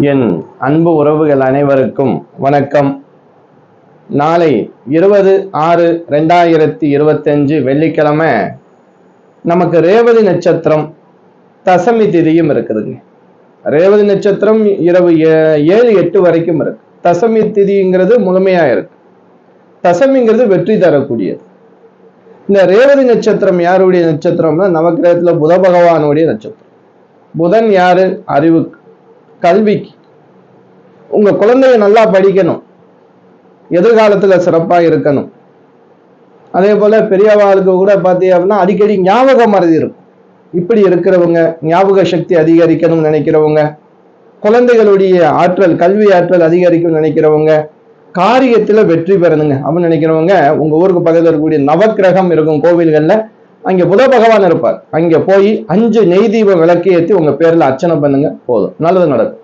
என் அன்பு உறவுகள் அனைவருக்கும் வணக்கம். நாளை இருபது ஆறு ரெண்டாயிரத்தி இருபத்தஞ்சு வெள்ளிக்கிழமை நமக்கு ரேவதி நட்சத்திரம் தசமி திதியும் இருக்குதுங்க. ரேவதி நட்சத்திரம் இரவு ஏ- ஏழு எட்டு வரைக்கும் இருக்கு. தசமி திதிங்கிறது முழுமையா இருக்கு. தசமிங்கிறது வெற்றி தரக்கூடியது. இந்த ரேவதி நட்சத்திரம் யாருடைய நட்சத்திரம்னா நவக்கிரகத்துல புத பகவானுடைய நட்சத்திரம். புதன் யாரு? அறிவுக்கு. கல்விக்கு. உங்க குழந்தைய நல்லா படிக்கணும். எதிர்காலத்துல சிறப்பா இருக்கணும். அதே போல பெரியவாளுக்கு கூட பார்த்தீங்க அப்படின்னா அடிக்கடி ஞாபக மறதி இருக்கும். இப்படி இருக்கிறவங்க ஞாபக சக்தி அதிகரிக்கணும்னு நினைக்கிறவங்க குழந்தைகளுடைய ஆற்றல் கல்வி ஆற்றல் அதிகரிக்கணும்னு நினைக்கிறவங்க காரியத்துல வெற்றி பெறணுங்க அப்படின்னு நினைக்கிறவங்க உங்க ஊருக்கு பக்கத்தில் இருக்கக்கூடிய நவக்கிரகம் இருக்கும் கோவில்கள்ல அங்க புத பகவான் இருப்பார். அங்க போய் அஞ்சு நெய் தீபம் விளக்கு ஏற்றி உங்க பேர்ல அர்ச்சனை பண்ணுங்க போதும். நல்லது நடக்கும்.